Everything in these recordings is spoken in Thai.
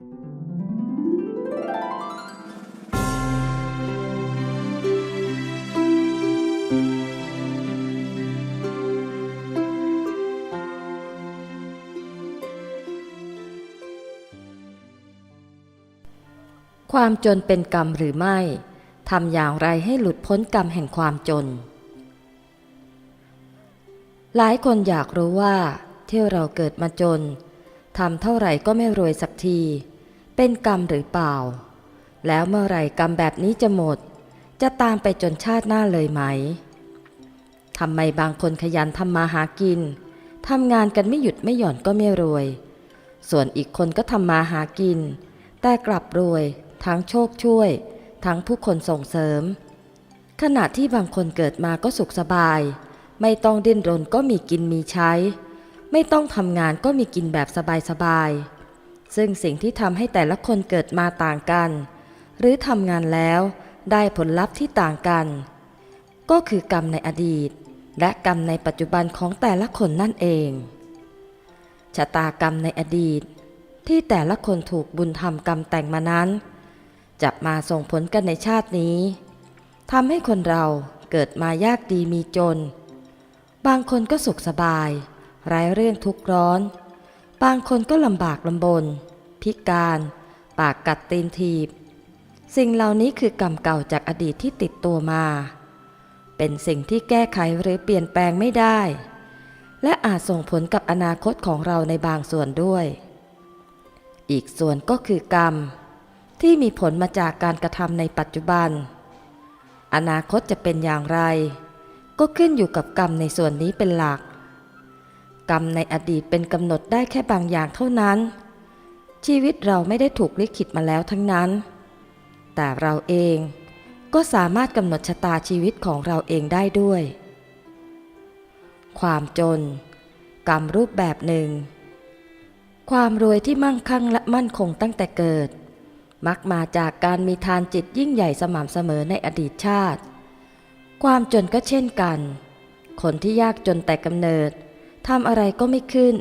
ความจนเป็นกรรมหรือไม่ ทำอย่างไรให้หลุดพ้นกรรมแห่งความจน หลายคนอยากรู้ว่า ที่เราเกิดมาจน ทำเท่าไหร่ก็ไม่รวยสักที เป็นกรรมหรือเปล่า แล้วเมื่อไรกรรมแบบนี้จะหมด จะตามไปจนชาติหน้าเลยไหมทำไมบางคนขยันทำมาหากินทำงานกันไม่หยุดไม่หย่อนก็ไม่รวย ส่วนอีกคนก็ทำมาหากิน แต่กลับรวย ทั้งโชคช่วย ทั้งผู้คนส่งเสริม ขณะที่บางคนเกิดมาก็สุขสบาย ไม่ต้องดิ้นรนก็มีกินมีใช้ ไม่ต้องทำงานก็มีกินแบบสบายๆ ซึ่งสิ่งที่ทำให้แต่ละคนเกิดมาต่างกัน หรือทำงานแล้วได้ผลลัพธ์ที่ต่างกัน ก็คือกรรมในอดีต และกรรมในปัจจุบันของแต่ละคนนั่นเองชะตากรรมในอดีต ที่แต่ละคนถูกบุญทำกรรมแต่งมานั้น จะมาส่งผลกันในชาตินี้ทำให้คนเราเกิดมายากดีมีจน บางคนก็สุขสบาย ไร้เรื่องทุกข์ร้อน บางคนก็ลำบากลำบน พิการ ปากกัดตีนถีบ สิ่งเหล่านี้คือกรรมเก่าจากอดีตที่ติดตัวมา เป็นสิ่งที่แก้ไขหรือเปลี่ยนแปลงไม่ได้ และอาจส่งผลกับอนาคตของเราในบางส่วนด้วย อีกส่วนก็คือกรรม ที่มีผลมาจากการกระทำในปัจจุบัน อนาคตจะเป็นอย่างไร ก็ขึ้นอยู่กับกรรมในส่วนนี้เป็นหลัก กรรมในอดีตเป็นกำหนดได้แค่บางอย่างเท่านั้น ชีวิตเราไม่ได้ถูกลิขิตมาแล้วทั้งนั้น แต่เราเองก็สามารถกำหนดชะตาชีวิตของเราเองได้ด้วย ความจน กรรมรูปแบบหนึ่ง ความรวยที่มั่งคั่งและมั่นคงตั้งแต่เกิด มักมาจากการมีทานจิตยิ่งใหญ่สม่ำเสมอในอดีตชาติ ความจนก็เช่นกัน คนที่ยากจนแต่กำเนิด ทำอะไรก็ไม่ขึ้น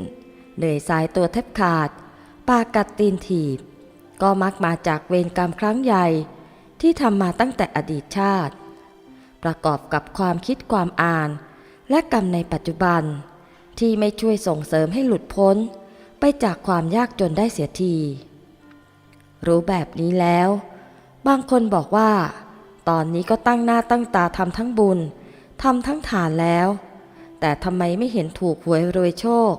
เหนื่อยสายตัวแทบขาด ปากกัดตีนถีบ ก็มักมาจากเวรกรรมครั้งใหญ่ ที่ทำมาตั้งแต่อดีตชาติ ประกอบกับความคิดความอ่าน และกรรมในปัจจุบัน ที่ไม่ช่วยส่งเสริมให้หลุดพ้น ไปจากความยากจนได้เสียที รู้แบบนี้แล้ว บางคนบอกว่า ตอนนี้ก็ตั้งหน้าตั้งตาทำทั้งบุญทำทั้งฐานแล้ว แต่ทำไมไม่เห็นถูกหวยรวยโชค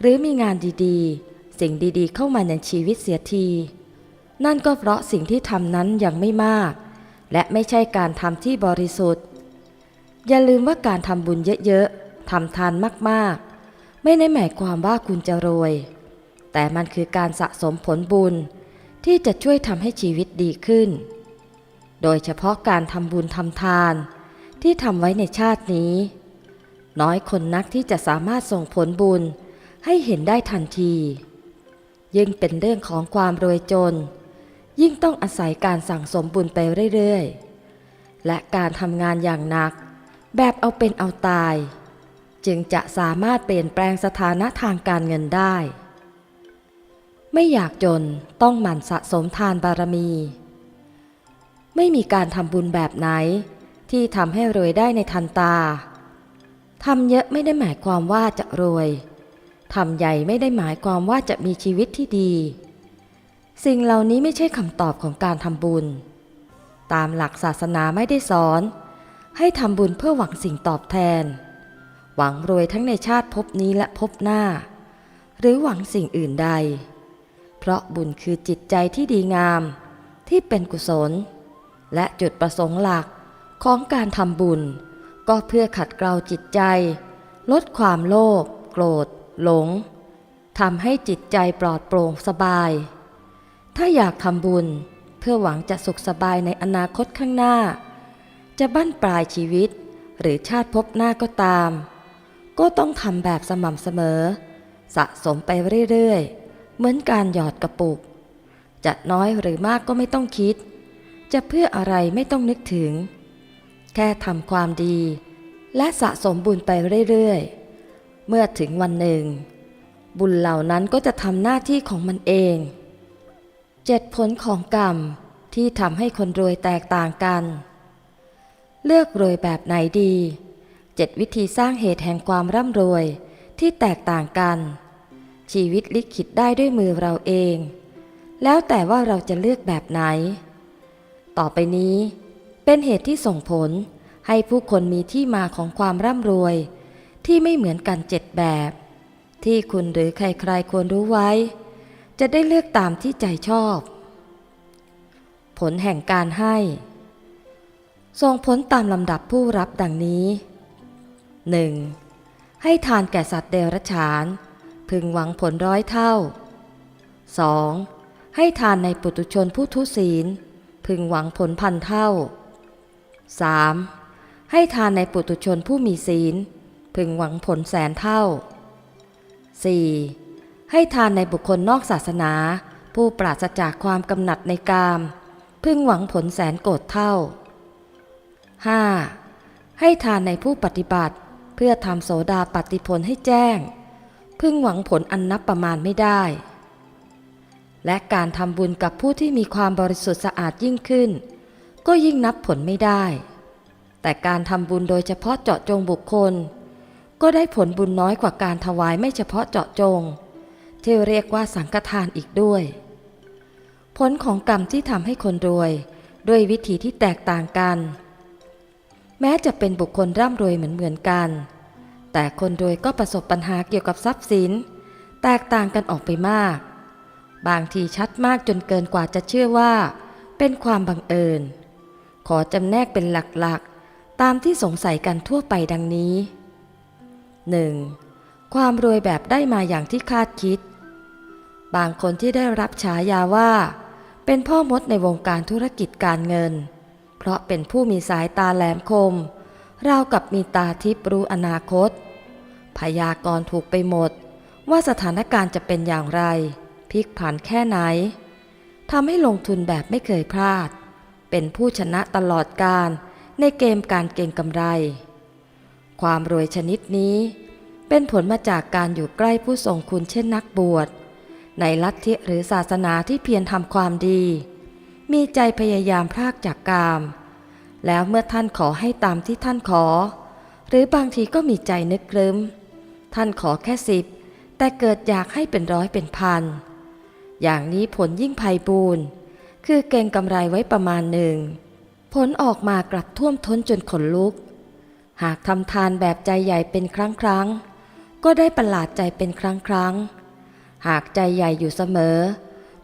หรือมีงานดีๆ สิ่งดีๆ เข้ามาในชีวิตเสียที นั่นก็เพราะสิ่งที่ทำนั้นยังไม่มาก และไม่ใช่การทำที่บริสุทธิ์ อย่าลืมว่าการทำบุญเยอะๆทำทานมากๆ ไม่ได้หมายความว่าคุณจะรวย แต่มันคือการสะสมผลบุญที่จะช่วยทำให้ชีวิตดีขึ้น โดยเฉพาะการทำบุญทำทานที่ทำไว้ในชาตินี้ น้อยคนนักที่จะสามารถส่งผลบุญให้เห็นได้ทันที ยิ่งเป็นเรื่องของความรวยจน ยิ่งต้องอาศัยการสั่งสมบุญไปเรื่อยๆ และการทำงานอย่างหนัก แบบเอาเป็นเอาตาย จึงจะสามารถเปลี่ยนแปลงสถานะทางการเงินได้ ไม่อยากจนต้องหมั่นสะสมทานบารมี ไม่มีการทำบุญแบบไหนที่ทำให้รวยได้ในทันตา ทำเยอะไม่ได้หมายความว่าจะรวย ทำใหญ่ไม่ได้หมายความว่าจะมีชีวิตที่ดี สิ่งเหล่านี้ไม่ใช่คำตอบของการทำบุญ ตามหลักศาสนาไม่ได้สอน ให้ทำบุญเพื่อหวังสิ่งตอบแทน หวังรวยทั้งในชาติภพนี้และภพหน้า หรือหวังสิ่งอื่นใด เพราะบุญคือจิตใจที่ดีงาม ที่เป็นกุศล และจุดประสงค์หลักของการทำบุญ ก็เพื่อขัดเกลาจิตใจ ลดความโลภโกรธ หลงทำให้จิตใจปลอดโปร่งสบาย ถ้าอยากทำบุญเพื่อหวังจะสุขสบายในอนาคตข้างหน้า จะบั้นปลายชีวิตหรือชาติภพหน้าก็ตาม ก็ต้องทำแบบสม่ำเสมอ สะสมไปเรื่อยๆ เหมือนการหยอดกระปุก จะน้อยหรือมากก็ไม่ต้องคิด จะเพื่ออะไรไม่ต้องนึกถึง แค่ทำความดี และสะสมบุญไปเรื่อยๆ เมื่อถึงวันหนึ่ง บุญเหล่านั้นก็จะทำหน้าที่ของมันเองเจ็ดผลของกรรมที่ทำให้คนรวยแตกต่างกัน เลือกรวยแบบไหนดี เจ็ดวิธีสร้างเหตุแห่งความร่ำรวยที่แตกต่างกัน ชีวิตลิขิตได้ด้วยมือเราเอง แล้วแต่ว่าเราจะเลือกแบบไหน ต่อไปนี้ เป็นเหตุที่ส่งผล ให้ผู้คนมีที่มาของความร่ำรวย ที่ไม่เหมือนกันเจ็ดแบบ ที่คุณหรือใครๆควรรู้ไว้ จะได้เลือกตามที่ใจชอบ ผลแห่งการให้ ส่งผลตามลำดับผู้รับดังนี้ 1. ให้ทานแก่สัตว์เดรัจฉาน พึงหวังผลร้อยเท่า 2. ให้ทานในปุตุชนผู้ทุศีล พึงหวังผลพันเท่า 3. ให้ทานในปุตุชนผู้มีศีล พึงหวังผลแสนเท่า 4. ให้ทานในบุคคลนอกศาสนา ผู้ปราศจากความกำหนัดในกาม พึงหวังผลแสนโกรธเท่า 5. ให้ทานในผู้ปฏิบัติ เพื่อทำโสดาปฏิผลให้แจ้ง พึงหวังผลอันนับประมาณไม่ได้ และการทำบุญกับผู้ที่มีความบริสุทธิ์สะอาดยิ่งขึ้น ก็ยิ่งนับผลไม่ได้ แต่การทำบุญโดยเฉพาะเจาะจงบุคคล ก็ได้ผลบุญน้อยกว่าการถวายไม่เฉพาะเจาะจง ที่เรียกว่าสังฆทานอีกด้วย ผลของกรรมที่ทำให้คนรวย ด้วยวิธีที่แตกต่างกัน แม้จะเป็นบุคคลร่ำรวยเหมือนเหมือนกัน แต่คนรวยก็ประสบปัญหาเกี่ยวกับทรัพย์สิน แตกต่างกันออกไปมาก บางทีชัดมากจนเกินกว่าจะเชื่อว่าเป็นความบังเอิญ ขอจำแนกเป็นหลักๆ ตามที่สงสัยกันทั่วไปดังนี้ 1. ความรวยแบบได้มาอย่างที่คาดคิด บางคนที่ได้รับฉายาว่า เป็นพ่อมดในวงการธุรกิจการเงิน เพราะเป็นผู้มีสายตาแหลมคม ราวกับมีตาทิพย์รู้อนาคต พยากรถูกไปหมด ว่าสถานการณ์จะเป็นอย่างไรพลิกผันแค่ไหนทำให้ลงทุนแบบไม่เคยพลาด เป็นผู้ชนะตลอดการในเกมการเก็งกำไร ความรวยชนิดนี้ เป็นผลมาจากการอยู่ใกล้ผู้ทรงคุณเช่นนักบวช ในลัทธิหรือศาสนาที่เพียรทำความดี มีใจพยายามพรากจากกาม แล้วเมื่อท่านขอให้ตามที่ท่านขอ หรือบางทีก็มีใจนึกกลืมท่านขอแค่สิบแต่เกิดอยากให้เป็นร้อยเป็นพัน อย่างนี้ผลยิ่งภัยบูน คือเก่งกำไรไว้ประมาณหนึ่ง ผลออกมากลับท่วมท้นจนขนลุก หากทำทานแบบใจใหญ่เป็นครั้งครั้ง ก็ได้ประหลาดใจเป็นครั้งครั้ง หากใจใหญ่อยู่เสมอ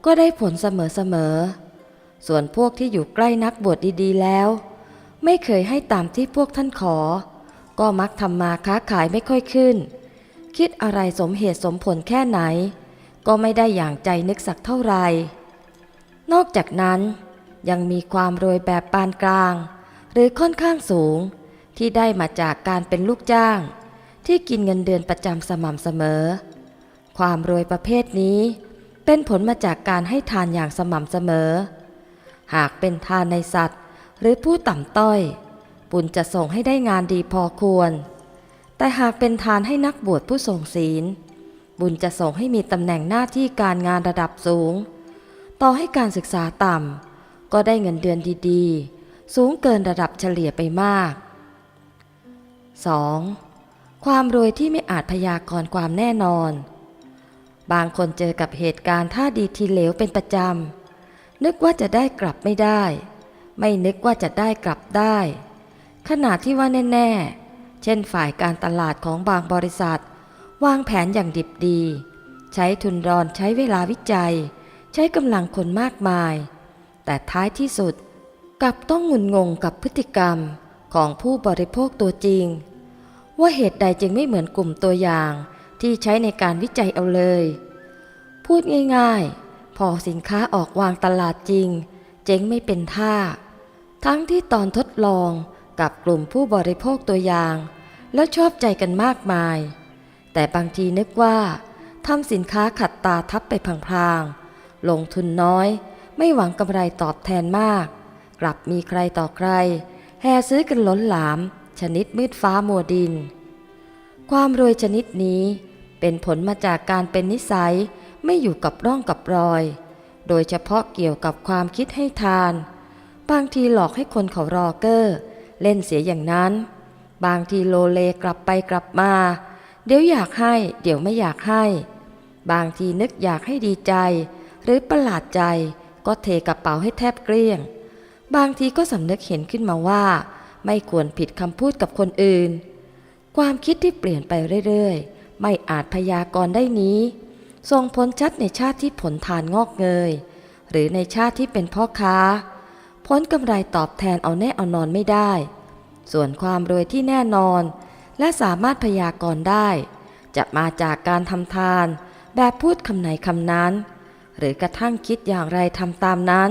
ก็ได้ผลเสมอเสมอ ส่วนพวกที่อยู่ใกล้นักบวชดี ๆ แล้ว ไม่เคยให้ตามที่พวกท่านขอ ก็มักทำมาค้าขายไม่ค่อยขึ้น คิดอะไรสมเหตุสมผลแค่ไหน ก็ไม่ได้อย่างใจนึกสักเท่าไหร่ นอกจากนั้นยังมีความรวยแบบปานกลาง หรือค่อนข้างสูงที่ได้มาจากการเป็นลูกจ้าง ที่กินเงินเดือนประจำสม่ำเสมอ ความรวยประเภทนี้ เป็นผลมาจากการให้ทานอย่างสม่ำเสมอ หากเป็นทานในสัตว์ หรือผู้ต่ำต้อยบุญจะส่งให้ได้งานดีพอควร แต่หากเป็นทานให้นักบวชผู้ทรงศีล บุญจะส่งให้มีตำแหน่งหน้าที่การงานระดับสูง ต่อให้การศึกษาต่ำก็ได้เงินเดือนดีๆ สูงเกินระดับเฉลี่ยไปมาก 2. ความรวยที่ไม่อาจพยากรณ์ความแน่นอน บางคนเจอกับเหตุการณ์ท่าดีทีเหลวเป็นประจำ นึกว่าจะได้กลับไม่ได้ ไม่นึกว่าจะได้กลับได้ ขนาดที่ว่าแน่ๆ เช่นฝ่ายการตลาดของบางบริษัท วางแผนอย่างดิบดี ใช้ทุนรอนใช้เวลาวิจัย ใช้กำลังคนมากมาย แต่ท้ายที่สุดกลับต้องงุนงงกับพฤติกรรมของผู้บริโภคตัวจริง ว่าเหตุใดจึงไม่เหมือนกลุ่มตัวอย่างที่ใช้ในการวิจัยเอาเลย พูดง่ายๆ พอสินค้าออกวางตลาดจริง เจ๊งไม่เป็นท่า ทั้งที่ตอนทดลองกับกลุ่มผู้บริโภคตัวอย่าง แล้วชอบใจกันมากมาย แต่บางทีนึกว่าทำสินค้าขัดตาทับไปพลางๆ ลงทุนน้อย ไม่หวังกำไรตอบแทนมาก กลับมีใครต่อใคร แห่ซื้อกันล้นหลาม ชนิดมืดฟ้ามัวดิน ความรวยชนิดนี้เป็นผลมาจากการเป็นนิสัยไม่อยู่กับร่องกับรอย โดยเฉพาะเกี่ยวกับความคิดให้ทาน บางทีหลอกให้คนเขารอเกอร์ เล่นเสียอย่างนั้น บางทีโลเลกลับไปกลับมา เดี๋ยวอยากให้ เดี๋ยวไม่อยากให้ บางทีนึกอยากให้ดีใจ หรือประหลาดใจ ก็เทกระเป๋าให้แทบเกลี้ยง บางทีก็สำนึกเห็นขึ้นมาว่า ไม่ควรผิดคำพูดกับคนอื่น ความคิดที่เปลี่ยนไปเรื่อยๆ ไม่อาจพยากรณ์ได้นี้ส่งผลชัดในชาติที่ผลทานงอกเงย หรือในชาติที่เป็นพ่อค้า ผลกำไรตอบแทนเอาแน่เอานอนไม่ได้ ส่วนความรวยที่แน่นอน และสามารถพยากรณ์ได้ จะมาจากการทำทาน แบบพูดคำไหนคำนั้น หรือกระทั่งคิดอย่างไรทำตามนั้น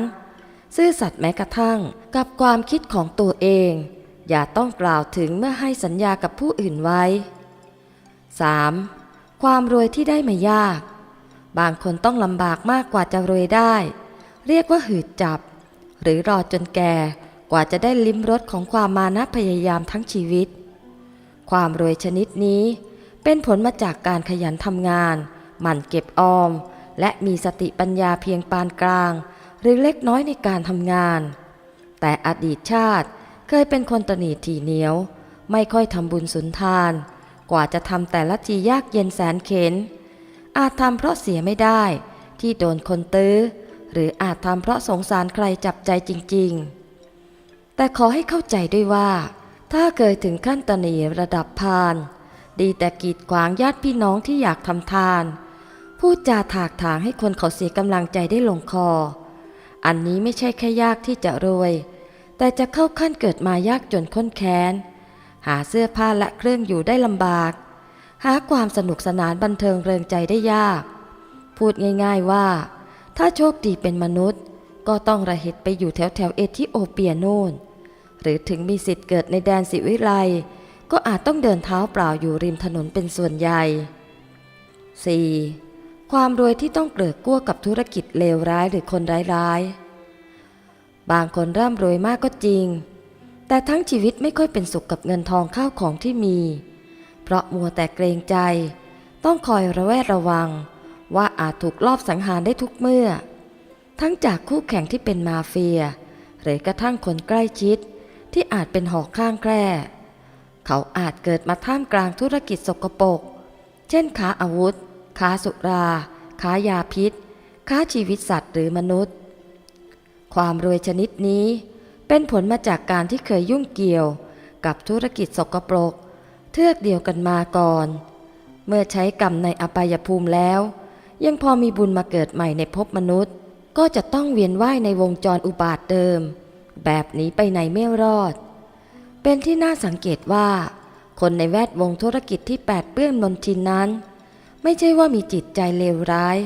ซื่อสัตย์แม้กระทั่งกับความคิดของตัวเอง อย่าต้องกล่าวถึงเมื่อให้สัญญากับผู้อื่นไว้ 3. ความรวยที่ได้มายาก บางคนต้องลำบากมากกว่าจะรวยได้ เรียกว่าหืดจับ หรือรอจนแก่กว่าจะได้ลิ้มรสของความมานะพยายามทั้งชีวิต ความรวยชนิดนี้เป็นผลมาจากการขยันทำงาน หมั่นเก็บออม และมีสติปัญญาเพียงปานกลาง หรือเล็กน้อยในการทำงาน แต่อดีตชาติเคยเป็นคนตนีถี่เหนียว ไม่ค่อยทำบุญสุนทาน กว่าจะทำแต่ละทียากเย็นแสนเข็น อาจทำเพราะเสียไม่ได้ ที่โดนคนตื้อ หรืออาจทำเพราะสงสารใครจับใจจริง ๆ แต่ขอให้เข้าใจด้วยว่า ถ้าเกิดถึงขั้นตนีระดับพาน ดีแต่กีดขวางญาติพี่น้องที่อยากทำทาน พูดจาถากถางให้คนเขาเสียกำลังใจได้ลงคอ อันนี้ไม่ใช่แค่ยากที่จะรวย แต่จะเข้าขั้นเกิดมายากจนค้นแค้น หาเสื้อผ้าและเครื่องอยู่ได้ลำบาก หาความสนุกสนานบันเทิงเริงใจได้ยาก พูดง่ายๆว่า ถ้าโชคดีเป็นมนุษย์ ก็ต้องระเหตุไปอยู่แถวแถวเอธิโอเปียโน่น หรือถึงมีสิทธิ์เกิดในแดนสิวิไลก็อาจต้องเดินเท้าเปล่าอยู่ริมถนนเป็นส่วนใหญ่ 4. ความรวยที่ต้องเกลือกกลั้วกับธุรกิจเลวร้ายหรือคนร้ายๆ บางคนร่ำรวยมากก็จริง แต่ทั้งชีวิตไม่ค่อยเป็นสุขกับเงินทองข้าวของที่มี เพราะมัวแต่เกรงใจ ต้องคอยระแวดระวัง ว่าอาจถูกลอบสังหารได้ทุกเมื่อ ทั้งจากคู่แข่งที่เป็นมาเฟีย หรือกระทั่งคนใกล้ชิดที่อาจเป็นหอกข้างแคร่ เขาอาจเกิดมาท่ามกลางธุรกิจสกปรก เช่นค้าอาวุธ ค้าสุรา ค้ายาพิษ ค้าชีวิตสัตว์หรือมนุษย์ ความรวยชนิดนี้เป็นผลมาจากการที่เคยยุ่งเกี่ยวกับธุรกิจสกปรก เทือกเดียวกันมาก่อน เมื่อใช้กรรมในอบายภูมิแล้ว ยังพอมีบุญมาเกิดใหม่ในภพมนุษย์ ก็จะต้องเวียนว่ายในวงจรอุบาทเดิม แบบนี้ไปไหนไม่รอด เป็นที่น่าสังเกตว่า คนในแวดวงธุรกิจที่แปดเปื้อนมนทินนั้น ไม่ใช่ว่ามีจิตใจเลวร้าย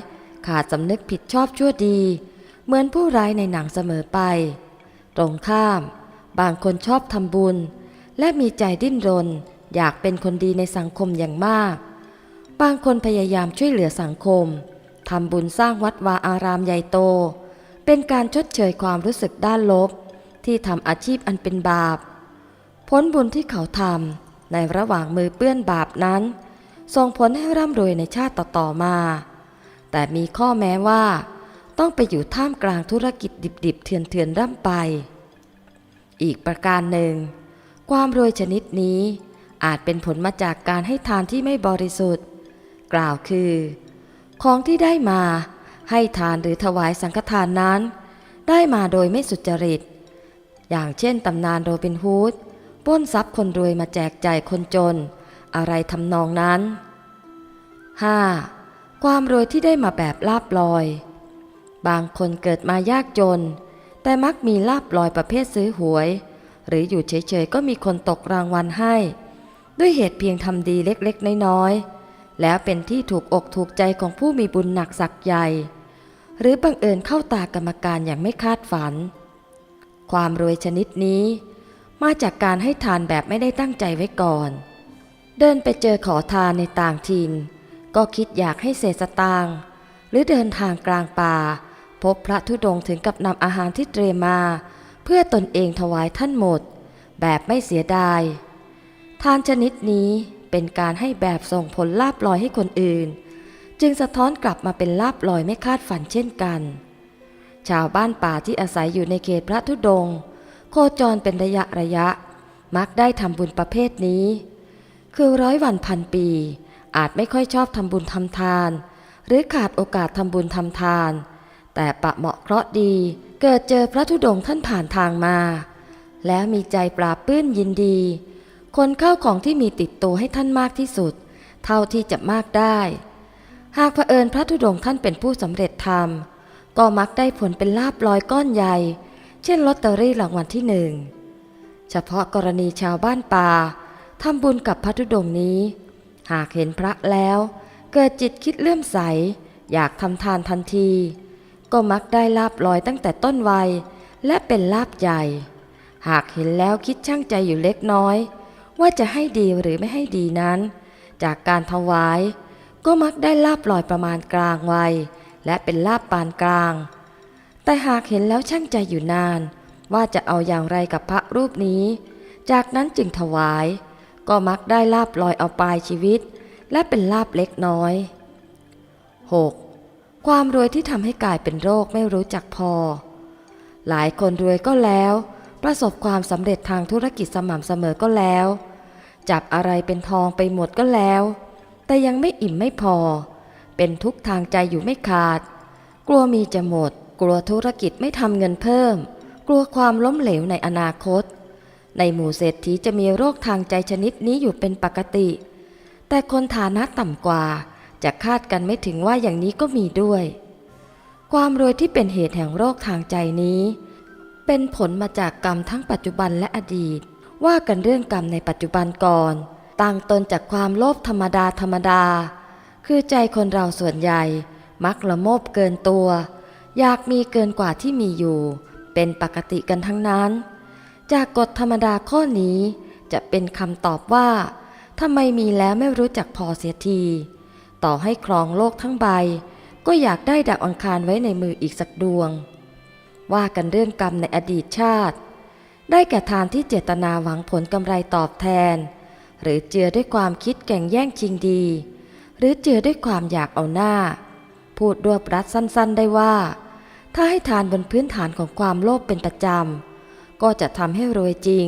ขาดสำนึกผิดชอบชั่วดี เหมือนผู้ร้ายในหนังเสมอไป ตรงข้าม บางคนชอบทำบุญ และมีใจดิ้นรน อยากเป็นคนดีในสังคมอย่างมาก บางคนพยายามช่วยเหลือสังคมทำบุญสร้างวัดวาอารามใหญ่โต เป็นการชดเชยความรู้สึกด้านลบ ที่ทำอาชีพอันเป็นบาป ผลบุญที่เขาทำในระหว่างมือเปื้อนบาปนั้น ส่งผลให้ร่ำรวยในชาติต่อๆมา แต่มีข้อแม้ว่า ต้องไปอยู่ท่ามกลางธุรกิจดิบๆ เถื่อนๆร่ำไป อีกประการหนึ่ง ความรวยชนิดนี้อาจเป็นผลมาจากการให้ทานที่ไม่บริสุทธิ์ กล่าวคือ ของที่ได้มาให้ทานหรือถวายสังฆทานนั้น ได้มาโดยไม่สุจริต อย่างเช่นตำนานโรบินฮูดปล้นทรัพย์คนรวยมาแจกจ่ายคนจน อะไรทำนองนั้น 5. ความรวยที่ได้มาแบบลาบลอย บางคนเกิดมายากจน แต่มักมีลาบลอยประเภทซื้อหวย หรืออยู่เฉยๆก็มีคนตกรางวัลให้ ด้วยเหตุเพียงทำดีเล็กๆ น้อยๆ แล้วเป็นที่ถูกอกถูกใจของผู้มีบุญหนักสักใหญ่ หรือบังเอิญเข้าตากรรมการอย่างไม่คาดฝัน ความรวยชนิดนี้ มาจากการให้ทานแบบไม่ได้ตั้งใจไว้ก่อน เดินไปเจอขอทานในต่างถิ่น ก็คิดอยากให้เศษสตางค์หรือเดินทางกลางป่า พบพระธุดงถึงกับนำอาหารที่เตรียมมา เพื่อตนเองถวายท่านหมด แบบไม่เสียดาย ทานชนิดนี้เป็นการให้แบบส่งผลลาบลอยให้คนอื่น จึงสะท้อนกลับมาเป็นลาบลอยไม่คาดฝันเช่นกัน ชาวบ้านป่าที่อาศัยอยู่ในเขตพระธุดง โคจรเป็นระยะระยะ มักได้ทำบุญประเภทนี้ คือร้อยวันพันปี อาจไม่ค่อยชอบทำบุญทำทาน หรือขาดโอกาสทำบุญทำทาน แต่ปะเหมาะเคราะห์ดี เกิดเจอพระธุดงค์ท่านผ่านทางมา แล้วมีใจปราบปลื้มยินดี คนเข้าของที่มีติดตัวให้ท่านมากที่สุด เท่าที่จะมากได้ หากเผอิญพระธุดงค์ท่านเป็นผู้สำเร็จธรรม ก็มักได้ผลเป็นลาบลอยก้อนใหญ่ เช่นลอตเตอรี่รางวัลที่หนึ่งเฉพาะกรณีชาวบ้านป่า ทำบุญกับพระธุดงค์นี้ หากเห็นพระแล้ว เกิดจิตคิดเลื่อมใส อยากทำทานทันที ก็มักได้ลาบลอยตั้งแต่ต้นวัย และเป็นลาบใหญ่ หากเห็นแล้วคิดช่างใจอยู่เล็กน้อย ว่าจะให้ดีหรือไม่ให้ดีนั้น จากการถวาย ก็มักได้ลาบลอยประมาณกลางวัย และเป็นลาบปานกลาง แต่หากเห็นแล้วช่างใจอยู่นาน ว่าจะเอาอย่างไรกับพระรูปนี้ จากนั้นจึงถวาย ก็มักได้ลาบลอยเอาปลายชีวิต และเป็นลาบเล็กน้อย 6. ความรวยที่ทำให้กลายเป็นโรคไม่รู้จักพอ หลายคนรวยก็แล้ว ประสบความสำเร็จทางธุรกิจสม่ำเสมอก็แล้ว จับอะไรเป็นทองไปหมดก็แล้ว แต่ยังไม่อิ่มไม่พอ เป็นทุกทางใจอยู่ไม่ขาด กลัวมีจะหมด กลัวธุรกิจไม่ทำเงินเพิ่ม กลัวความล้มเหลวในอนาคต ในหมู่เศรษฐีจะมีโรคทางใจชนิดนี้อยู่เป็นปกติ แต่คนฐานะต่ำกว่า จะคาดกันไม่ถึงว่าอย่างนี้ก็มีด้วย ความรวยที่เป็นเหตุแห่งโรคทางใจนี้ เป็นผลมาจากกรรมทั้งปัจจุบันและอดีต ว่ากันเรื่องกรรมในปัจจุบันก่อนตั้งตนจากความโลภธรรมดาธรรมดา คือใจคนเราส่วนใหญ่ มักละโมบเกินตัว อยากมีเกินกว่าที่มีอยู่ เป็นปกติกันทั้งนั้น จากกฎธรรมดาข้อนี้จะเป็นคำตอบว่าทำไมมีแล้วไม่รู้จักพอเสียที ต่อให้ครองโลกทั้งใบ ก็อยากได้ดักอังคารไว้ในมืออีกสักดวง ว่ากันเรื่องกรรมในอดีตชาติ ได้แก่ทานที่เจตนาหวังผลกำไรตอบแทน หรือเจือด้วยความคิดแก่งแย่งชิงดี หรือเจือด้วยความอยากเอาหน้า พูดรวบรัดสั้นๆได้ว่า ถ้าให้ทานบนพื้นฐานของความโลภเป็นประจำ ก็จะทำให้รวยจริง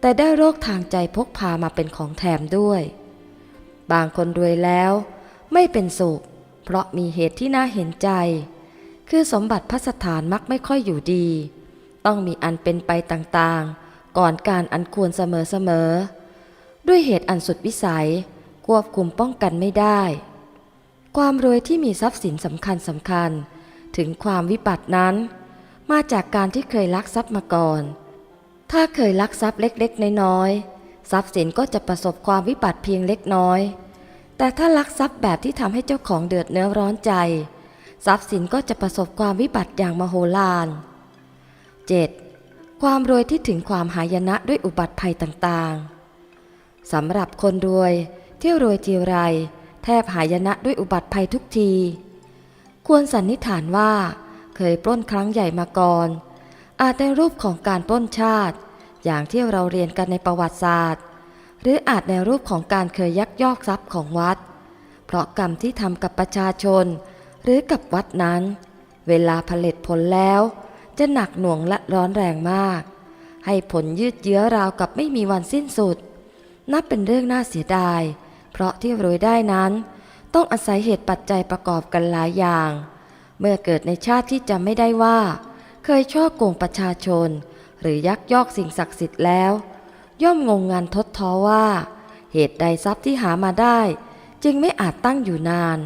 แต่ได้โรคทางใจพกพามาเป็นของแถมด้วย บางคนรวยแล้ว ไม่เป็นสุข เพราะมีเหตุที่น่าเห็นใจ คือสมบัติพัสถานมักไม่ค่อยอยู่ดี ต้องมีอันเป็นไปต่างๆ ก่อนการอันควรเสมอๆ ด้วยเหตุอันสุดวิสัย ควบคุมป้องกันไม่ได้ ความรวยที่มีทรัพย์สินสำคัญสำคัญ ถึงความวิบัตินั้น มาจากการที่เคยลักทรัพย์มาก่อน ถ้าเคยลักทรัพย์เล็กๆ น้อยๆ ทรัพย์สินก็จะประสบความวิบัติเพียงเล็กน้อย แต่ถ้าลักทรัพย์แบบที่ทำให้เจ้าของเดือดเนื้อร้อนใจ ทรัพย์สินก็จะประสบความวิบัติอย่างมโหฬาร 7. ความรวยที่ถึงความหายนะด้วยอุบัติภัยต่างๆ สำหรับคนรวยที่รวยทีไร แทบหายนะด้วยอุบัติภัยทุกที ควรสันนิษฐานว่า เคยปล้นครั้งใหญ่มาก่อน อาจในรูปของการปล้นชาติ อย่างที่เราเรียนกันในประวัติศาสตร์ หรืออาจในรูปของการเคยยักยอกทรัพย์ของวัด เพราะกรรมที่ทำกับประชาชน หรือกับวัดนั้น เวลาผลิตผลแล้ว จะหนักหน่วงและร้อนแรงมาก ให้ผลยืดเยื้อราวกับไม่มีวันสิ้นสุด นับเป็นเรื่องน่าเสียดาย เพราะที่รวยได้นั้น ต้องอาศัยเหตุปัจจัยประกอบกันหลายอย่าง เมื่อเกิดในชาติที่จำไม่ได้ว่า เคยช่อโกงประชาชน หรือยักยอกสิ่งศักดิ์สิทธิ์แล้ว ย่อมงงงานทดท้อว่า เหตุใดทรัพย์ที่หามาได้ จึงไม่อาจตั้งอยู่นาน